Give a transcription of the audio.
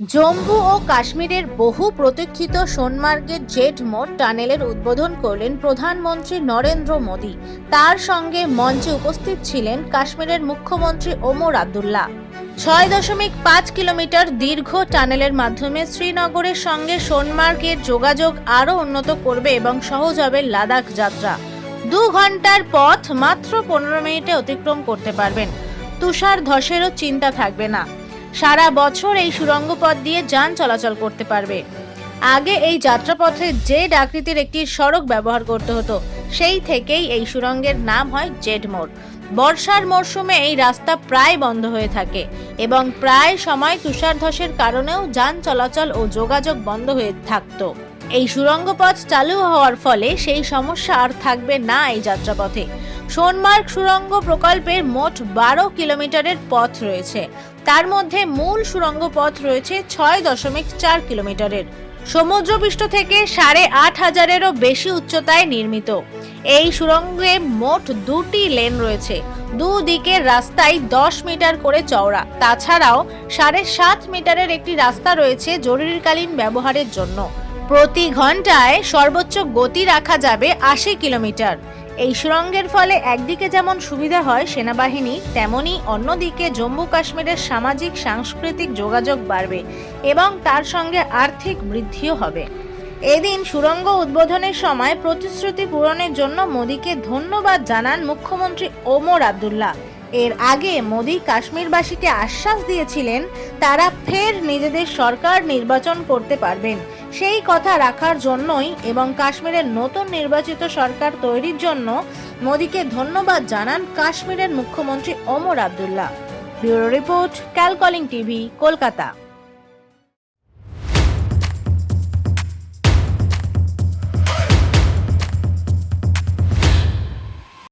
জম্মু ও কাশ্মীরের বহু প্রতীক্ষিত সোনমার্গের জেড মোড় টানেলের উদ্বোধন করলেন প্রধানমন্ত্রী নরেন্দ্র মোদী। তার সঙ্গে মঞ্চে উপস্থিত ছিলেন কাশ্মীরের মুখ্যমন্ত্রী ওমর আবদুল্লাহ। ছয় দশমিক পাঁচ কিলোমিটার দীর্ঘ টানেলের মাধ্যমে শ্রীনগরের সঙ্গে সোনমার্গের যোগাযোগ আরও উন্নত করবে এবং সহজ হবে লাদাখ যাত্রা। দু ঘণ্টার পথ মাত্র পনেরো মিনিটে অতিক্রম করতে পারবেন। তুষার ধসেরও চিন্তা থাকবে না। সারা বছর এই সুড়ঙ্গ পথ দিয়ে যান চলাচল করতে পারবে। আগে এই যাত্রাপথে যে ডাকৃতির একটি সড়ক ব্যবহার করতে হতো, সেই থেকেই এই সুড়ঙ্গের নাম হয় জেড মোড়। বর্ষার মরশুমে এই রাস্তা প্রায় বন্ধ হয়ে থাকে এবং প্রায় সময় তুষার ধসের কারণেও যান চলাচল ও যোগাযোগ বন্ধ হয়ে থাকতো। এই সুড়ঙ্গ পথ চালু হওয়ার ফলে সেই সমস্যা আর থাকবে না এই যাত্রাপথে। সোনমার্গ সুড়ঙ্গ প্রকল্পের মোট বারো কিলোমিটারের পথ রয়েছে। তার মধ্যে মূল সুড়ঙ্গ পথ রয়েছে ছয় দশমিক চার কিলোমিটারের। সমুদ্রপৃষ্ঠ থেকে সাড়ে আট হাজারেরও বেশি উচ্চতায় নির্মিত। এই সুড়ঙ্গে মোট দুটি লেন রয়েছে। দুদিকের রাস্তায় দশ মিটার করে চওড়া। তাছাড়াও সাড়ে সাত মিটারের একটি রাস্তা রয়েছে জরুরিকালীন ব্যবহারের জন্য। প্রতি ঘন্টায় সর্বোচ্চ গতি রাখা যাবে আশি কিলোমিটার। এই সুরঙ্গের ফলে একদিকে যেমন সুবিধা হয় সেনাবাহিনী, তেমনি অন্যদিকে জম্মু কাশ্মীরের সামাজিক, সাংস্কৃতিক যোগাযোগ বাড়বে এবং তার সঙ্গে আর্থিক বৃদ্ধিও হবে। এদিন সুরঙ্গ উদ্বোধনের সময় প্রতিশ্রুতি পূরণের জন্য মোদীকে ধন্যবাদ জানান মুখ্যমন্ত্রী ওমর আবদুল্লাহ। এর আগে মোদী কাশ্মীরবাসীকে আশ্বাস দিয়েছিলেন, তারা ফের নিজেদের সরকার নির্বাচন করতে পারবেন। সেই কথা রাখার জন্যই এবং কাশ্মীরের নতুন নির্বাচিত সরকার তৈরির জন্য মোদীকে ধন্যবাদ জানান কাশ্মীরের মুখ্যমন্ত্রী ওমর আবদুল্লাহ। ব্যুরো রিপোর্ট, ক্যালকলিং টিভি, কলকাতা।